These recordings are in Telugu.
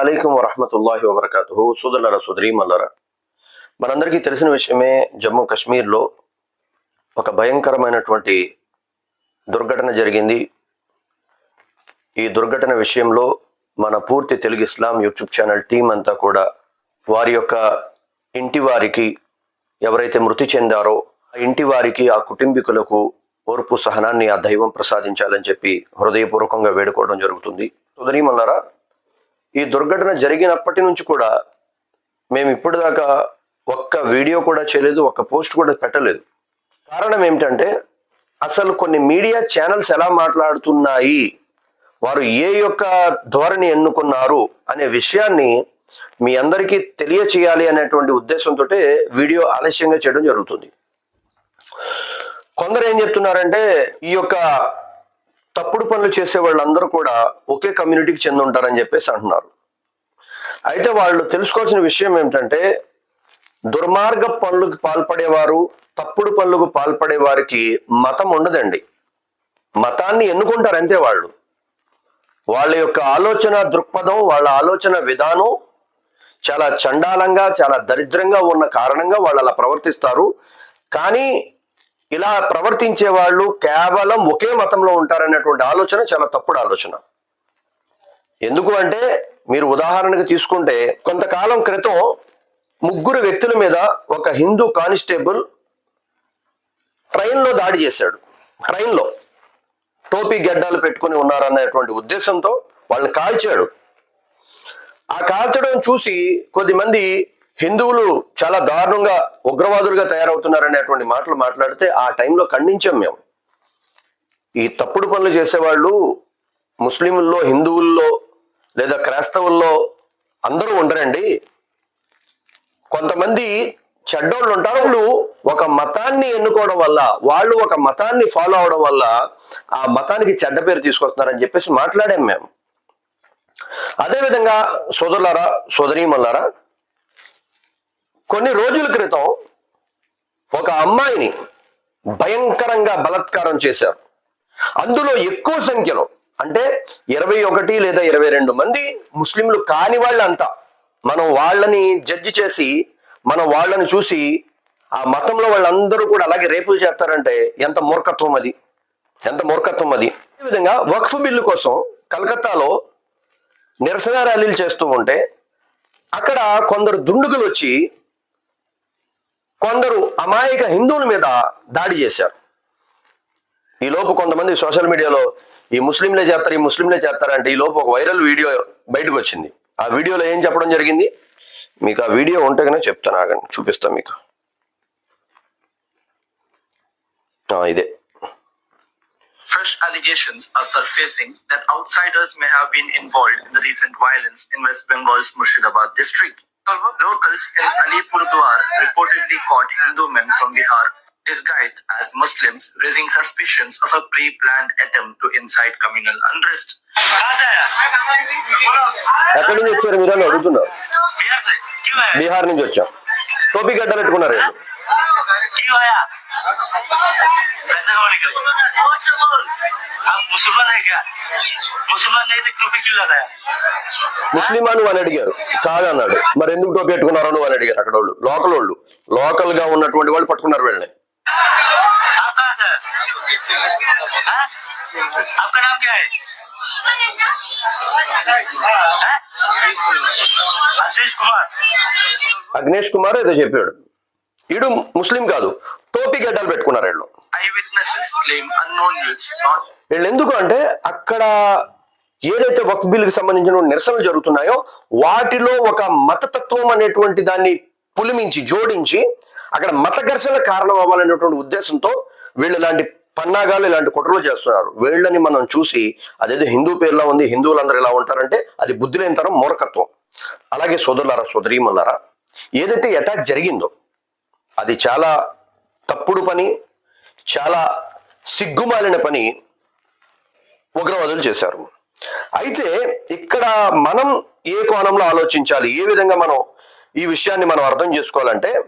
అలైకుం వరహమతుల్లాహి వబర్కాతు సోదరులరా సోదరీమల్లరా మనందరికీ తెలిసిన విషయమే జమ్మూ కాశ్మీర్లో ఒక భయంకరమైనటువంటి దుర్ఘటన జరిగింది. ఈ దుర్ఘటన విషయంలో మన పూర్తి Telugu Islam YouTube channel team అంతా కూడా వారి యొక్క ఇంటి వారికి ఎవరైతే మృతి చెందారో ఆ ఇంటి వారికి ఆ కుటుంబీకులకు ఓర్పు సహనాన్ని ఆ దైవం ప్రసాదించాలని చెప్పి హృదయపూర్వకంగా వేడుకోవడం జరుగుతుంది. సోదరీమల్లారా ఈ దుర్ఘటన జరిగినప్పటి నుంచి కూడా మేము ఇప్పటిదాకా ఒక్క వీడియో కూడా చేయలేదు ఒక్క పోస్ట్ కూడా పెట్టలేదు. కారణం ఏమిటంటే అసలు కొన్ని మీడియా ఛానల్స్ ఎలా మాట్లాడుతున్నాయి వారు ఏ యొక్క ధోరణి ఎన్నుకున్నారు అనే విషయాన్ని మీ అందరికీ తెలియచేయాలి అనేటువంటి ఉద్దేశంతో వీడియో ఆలస్యంగా చేయడం జరుగుతుంది. కొందరు ఏం చెప్తున్నారంటే ఈ యొక్క తప్పుడు పనులు చేసే వాళ్ళందరూ కూడా ఒకే కమ్యూనిటీకి చెంది ఉంటారని చెప్పేసి అంటున్నారు. అయితే వాళ్ళు తెలుసుకోవాల్సిన విషయం ఏమిటంటే దుర్మార్గ పనులకు పాల్పడేవారు తప్పుడు పనులకు పాల్పడే వారికి మతం ఉండదండి. మతాన్ని ఎన్నుకుంటారు అంతే వాళ్ళు. వాళ్ళ యొక్క ఆలోచన దృక్పథం వాళ్ళ ఆలోచన విధానం చాలా చండాలంగా చాలా దరిద్రంగా ఉన్న కారణంగా వాళ్ళు అలా ప్రవర్తిస్తారు. కానీ ఇలా ప్రవర్తించే వాళ్ళు కేవలం ఒకే మతంలో ఉంటారనేటువంటి ఆలోచన చాలా తప్పుడు ఆలోచన. ఎందుకు అంటే మీరు ఉదాహరణకు తీసుకుంటే కొంతకాలం క్రితం ముగ్గురు వ్యక్తుల మీద ఒక హిందూ కానిస్టేబుల్ ట్రైన్లో దాడి చేశాడు. ట్రైన్లో టోపీ గడ్డాలు పెట్టుకుని ఉన్నారనేటువంటి ఉద్దేశంతో వాళ్ళని కాల్చాడు. ఆ కాల్చడం చూసి కొద్దిమంది హిందువులు చాలా దారుణంగా ఉగ్రవాదులుగా తయారవుతున్నారనేటువంటి మాటలు మాట్లాడితే ఆ టైంలో ఖండించాం మేము. ఈ తప్పుడు పనులు చేసేవాళ్ళు ముస్లింల్లో హిందువుల్లో లేదా క్రైస్తవుల్లో అందరూ ఉండరండి. కొంతమంది చెడ్డోళ్ళు ఉంటారు. వాళ్ళు ఒక మతాన్ని ఎన్నుకోవడం వల్ల వాళ్ళు ఒక మతాన్ని ఫాలో అవడం వల్ల ఆ మతానికి చెడ్డ పేరు తీసుకొస్తున్నారని చెప్పేసి మాట్లాడాం మేము. అదేవిధంగా సోదరులారా సోదరీమల్లారా కొన్ని రోజుల క్రితం ఒక అమ్మాయిని భయంకరంగా బలత్కారం చేశారు. అందులో ఎక్కువ సంఖ్యలో అంటే ఇరవై ఒకటి లేదా ఇరవై రెండు మంది ముస్లింలు కాని వాళ్ళంతా మనం వాళ్ళని జడ్జి చేసి మనం వాళ్ళని చూసి ఆ మతంలో వాళ్ళందరూ కూడా అలాగే రేపులు చేస్తారంటే ఎంత మూర్ఖత్వం అది? ఎంత మూర్ఖత్వం అది? అదేవిధంగా వక్ఫ్ బిల్లు కోసం కలకత్తాలో నిరసన ర్యాలీలు చేస్తూ ఉంటే అక్కడ కొందరు దుండుగులు వచ్చి కొందరు అమాయక హిందువుల మీద దాడి చేశారు. ఈ లోపు కొంతమంది సోషల్ మీడియాలో ఈ ముస్లింలే చేస్తారు ఈ ముస్లింలే చేస్తారంటే ఈ లోపు ఒక వైరల్ వీడియో బయటకు వచ్చింది. ఆ వీడియోలో ఏం చెప్పడం జరిగింది? మీకు ఆ వీడియో ఉంటే కనుక చెప్తాను ఆగండి చూపిస్తాను మీకు. ఇదే. Fresh allegations are surfacing that outsiders may have been involved in the recent violence in West Bengal's Murshidabad district. Locals in Alipurdwar reportedly caught Hindu men from Bihar disguised as Muslims, raising suspicions of a pre-planned attempt to incite communal unrest. ఎక్కడి నుంచి వచ్చారు మీరు అని అడుగుతున్నా వీళ్ళు. क्यों आया पैसे कमाने के लिए आप मुसलमान है क्या मुसलमान नहीं थे टोपी क्यों लगाया ముస్లిమా నువ్వు అని అడిగారు కాదన్నాడు మరి ఎందుకు టోపీ పెట్టుకున్నారో నువ్వు అని అడిగారు అక్కడ వాళ్ళు లోకల్ వాళ్ళు లోకల్ గా ఉన్నటువంటి వాళ్ళు పట్టుకున్నారు వీళ్ళని आप कहाँ से हैं? हाँ? आपका नाम क्या है हाँ? आशीष कुमार అగ్నేష్ కుమార్ ఏదో చెప్పాడు ఈడు ముస్లిం కాదు టోపీ గడ్డలు పెట్టుకున్నారు వీళ్ళు వీళ్ళు ఎందుకు అంటే అక్కడ ఏదైతే వక్త్ బిల్లుకి సంబంధించిన నిరసనలు జరుగుతున్నాయో వాటిలో ఒక మతతత్వం అనేటువంటి దాన్ని పులిమించి జోడించి అక్కడ మత ఘర్షణ కారణం అవ్వాలనేటువంటి ఉద్దేశంతో వీళ్ళు ఇలాంటి పన్నాగాలు ఇలాంటి కుట్రలు చేస్తున్నారు. వీళ్ళని మనం చూసి అదేదో హిందూ పేరులా ఉంది హిందువులందరూ ఇలా ఉంటారంటే అది బుద్ధి లేని తరం మూర్ఖత్వం. అలాగే సోదరులారా సోదరీమన్నారా ఏదైతే అటాక్ జరిగిందో అది చాలా తప్పుడు పని చాలా సిగ్గుమాలిన పని ఉగ్రవాదులు చేశారు. అయితే ఇక్కడ మనం ఏ కోణంలో ఆలోచించాలి? ఏ విధంగా మనం ఈ విషయాన్ని మనం అర్థం చేసుకోవాలంటే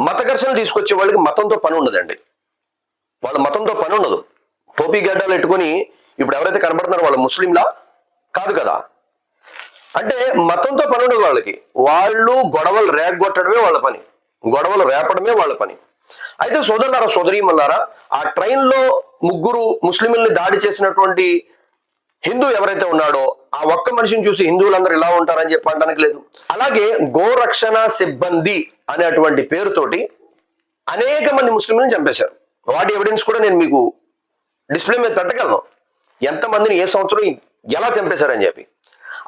మత ఘర్షణలు తీసుకొచ్చే వాళ్ళకి మతంతో పని ఉండదండి. వాళ్ళ మతంతో పని ఉండదు. టోపీ గడ్డలు పెట్టుకొని ఇప్పుడు ఎవరైతే కనబడుతున్నారో వాళ్ళు ముస్లింలా? కాదు కదా. అంటే మతంతో పని ఉండదు వాళ్ళకి. వాళ్ళు గొడవలు రేగొట్టడమే వాళ్ళ పని. గొడవలు రేపడమే వాళ్ళ పని. అయితే సోదరులారా సోదరీమన్నారా ఆ ట్రైన్లో ముగ్గురు ముస్లింల్ని దాడి చేసినటువంటి హిందూ ఎవరైతే ఉన్నాడో ఆ ఒక్క మనిషిని చూసి హిందువులందరూ ఇలా ఉంటారని చెప్పి అనడానికి లేదు. అలాగే గోరక్షణ సిబ్బంది అనేటువంటి పేరుతోటి అనేక మంది ముస్లింలను చంపేశారు. వాటి ఎవిడెన్స్ కూడా నేను మీకు డిస్ప్లే మీద పెట్టగలను. ఎంతమందిని ఏ సంవత్సరం ఎలా చంపేశారని చెప్పి.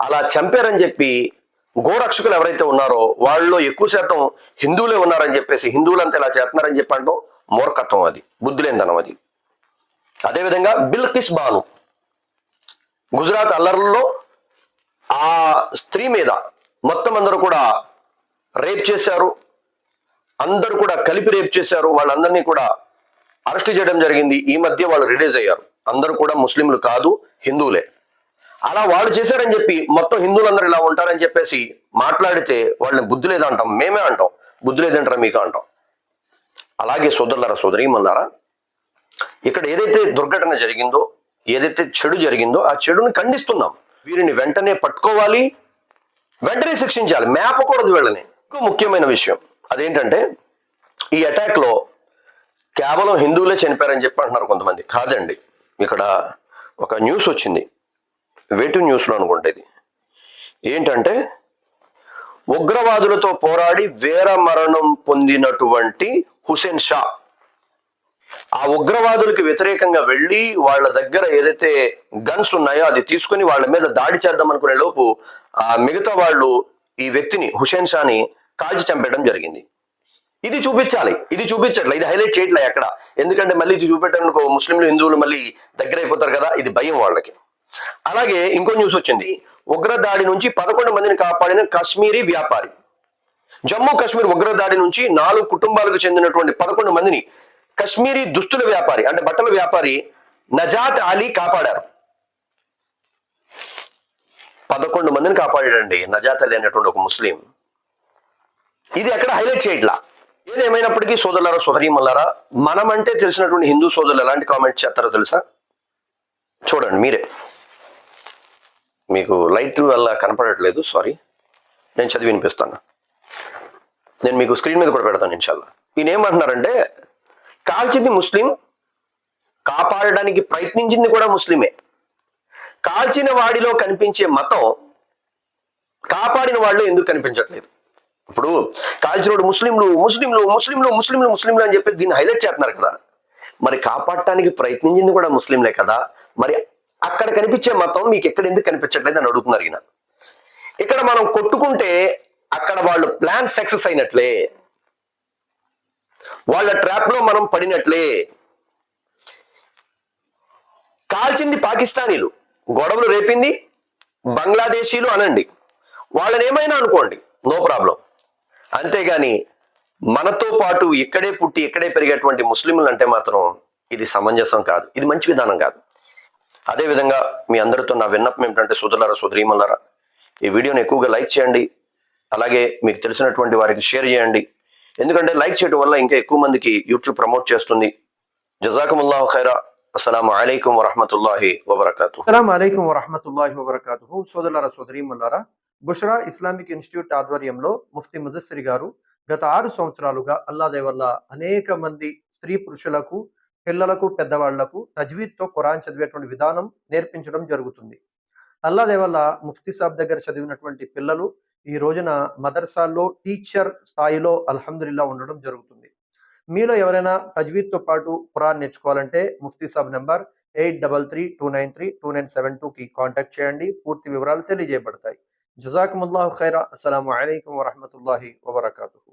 అలా చంపారని చెప్పి గోరక్షకులు ఎవరైతే ఉన్నారో వాళ్ళలో ఎక్కువ శాతం హిందువులే ఉన్నారని చెప్పేసి హిందువులంతా ఇలా చేస్తున్నారని చెప్పి మూర్ఖత్వం అది బుద్ధులేందనం అది. అదేవిధంగా బిల్కిస్ బాను గుజరాత్ అల్లర్లలో ఆ స్త్రీ మీద మొత్తం అందరూ కూడా రేప్ చేశారు అందరూ కూడా కలిపి రేప్ చేశారు వాళ్ళందరినీ కూడా అరెస్ట్ చేయడం జరిగింది. ఈ మధ్య వాళ్ళు రిలీజ్ అయ్యారు. అందరూ కూడా ముస్లింలు కాదు హిందువులే. అలా వాళ్ళు చేశారని చెప్పి మొత్తం హిందువులందరూ ఇలా ఉంటారని చెప్పేసి మాట్లాడితే వాళ్ళని బుద్ధి లేదంటాం మేమే అంటాం. బుద్ధి లేదంటారా మీకు అంటాం. అలాగే సోదరులారా సోదరీమన్నారా ఇక్కడ ఏదైతే దుర్ఘటన జరిగిందో ఏదైతే చెడు జరిగిందో ఆ చెడుని ఖండిస్తున్నాం. వీరిని వెంటనే పట్టుకోవాలి వెంటనే శిక్షించాలి. మేపకూడదు వీళ్ళని. ఇంకో ముఖ్యమైన విషయం అదేంటంటే ఈ అటాక్లో కేవలం హిందువులే చనిపోయారని చెప్పి అంటున్నారు కొంతమంది. కాదండి ఇక్కడ ఒక న్యూస్ వచ్చింది. వెటు న్యూస్లో అనుకుంటే ఇది ఏంటంటే ఉగ్రవాదులతో పోరాడి వీర మరణం పొందినటువంటి హుసేన్ షా. ఆ ఉగ్రవాదులకు వ్యతిరేకంగా వెళ్ళి వాళ్ళ దగ్గర ఏదైతే గన్స్ ఉన్నాయో అది తీసుకుని వాళ్ళ మీద దాడి చేద్దాం అనుకునే లోపు ఆ మిగతా వాళ్ళు ఈ వ్యక్తిని హుసేన్ షాని కాల్చి చంపేయడం జరిగింది. ఇది చూపించాలి. ఇది చూపించట్లే. ఇది హైలైట్ చేయట్లే ఎక్కడ. ఎందుకంటే మళ్ళీ ఇది చూపెట్టడానికి ముస్లింలు హిందువులు మళ్ళీ దగ్గర అయిపోతారు కదా. ఇది భయం వాళ్ళకి. అలాగే ఇంకో న్యూస్ వచ్చింది. ఉగ్రదాడి నుంచి పదకొండు మందిని కాపాడిన కాశ్మీరీ వ్యాపారి. జమ్మూ కాశ్మీర్ ఉగ్రదాడి నుంచి నాలుగు కుటుంబాలకు చెందినటువంటి పదకొండు మందిని కశ్మీరీ దుస్తుల వ్యాపారి అంటే బట్టల వ్యాపారి నజాత్ అలీ కాపాడారు. పదకొండు మందిని కాపాడాడండి నజాత్ అలీ అనేటువంటి ఒక ముస్లిం. ఇది ఎక్కడ హైలైట్ చేయట్లా? ఏదేమైనప్పటికీ సోదరులారా సోదరీమల్లారా మనమంటే తెలిసినటువంటి హిందూ సోదరులు ఎలాంటి కామెంట్ చేస్తారో తెలుసా? చూడండి మీరే. మీకు లైట్ వల్ల కనపడట్లేదు సారీ. నేను చదివి వినిపిస్తాను. నేను మీకు స్క్రీన్ మీద కూడా పెడతాను ఇన్షాల్లా. ఈయన ఏమంటున్నారంటే కాల్చింది ముస్లిం కాపాడడానికి ప్రయత్నించింది కూడా ముస్లిమే. కాల్చిన వాడిలో కనిపించే మతం కాపాడిన వాళ్ళు ఎందుకు కనిపించట్లేదు? ఇప్పుడు కాల్చినోడు ముస్లింలు ముస్లింలు ముస్లింలు ముస్లింలు ముస్లింలు అని చెప్పి దీన్ని హైలైట్ చేస్తున్నారు కదా. మరి కాపాడటానికి ప్రయత్నించింది కూడా ముస్లింలే కదా. మరి అక్కడ కనిపించే మతం మీకు ఎక్కడ ఎందుకు కనిపించట్లేదు అని అడుగుతున్నారు ఈయన. ఇక్కడ మనం కొట్టుకుంటే అక్కడ వాళ్ళు ప్లాన్ సక్సెస్ అయినట్లే. వాళ్ళ ట్రాప్లో మనం పడినట్లే. కాల్చింది పాకిస్తానీలు. గొడవలు రేపింది బంగ్లాదేశీలు అనండి. వాళ్ళని ఏమైనా అనుకోండి నో ప్రాబ్లం అంతేగాని మనతో పాటు ఇక్కడే పుట్టి ఇక్కడే పెరిగేటువంటి ముస్లింలు అంటే మాత్రం ఇది సమంజసం కాదు. ఇది మంచి విధానం కాదు. అదేవిధంగా మీ అందరితో నా విన్నపం ఏమిటంటే సోదరులారా సోదరీమల్లారా ఈ వీడియోని ఎక్కువగా లైక్ చేయండి. అలాగే మీకు తెలిసినటువంటి వారికి షేర్ చేయండి. ఎందుకంటే లైక్ చేయడం వల్ల ఇంకా ఎక్కువ మందికి యూట్యూబ్ ప్రమోట్ చేస్తుంది. జజాకుముల్లాహు ఖైరా. అస్సలం అయికం వరహమతుల్లాహి వబర్కాతు అస్సలం అయికం వరహమతుల్లాహి వబర్కాతు సోదరులారా సోదరీమల్లారా బుషరా ఇస్లామిక్ ఇన్స్టిట్యూట్ ఆధ్వర్యంలో ముఫ్తీ ముదస్సరి గారు గత ఆరు సంవత్సరాలుగా అల్లాదే వల్ల అనేక మంది స్త్రీ పురుషులకు పిల్లలకు పెద్దవాళ్ళకు తజ్వీద్తో ఖురాన్ చదివేటువంటి విధానం నేర్పించడం జరుగుతుంది. అల్లాదే వల్ల ముఫ్తీ సాబ్ దగ్గర చదివినటువంటి పిల్లలు ఈ రోజున మదర్సాల్లో టీచర్ స్థాయిలో అల్హమ్దుల్లా ఉండడం జరుగుతుంది. మీలో ఎవరైనా తజ్వీద్తో పాటు ఖురాన్ నేర్చుకోవాలంటే ముఫ్తీ సాబ్ number eight double three two nine three two nine seven టూకి కాంటాక్ట్ చేయండి. పూర్తి వివరాలు తెలియజేయబడతాయి. జజాకుముల్లాహు ఖైరా. అస్సలం అయికం వరహమూల వబర్కూ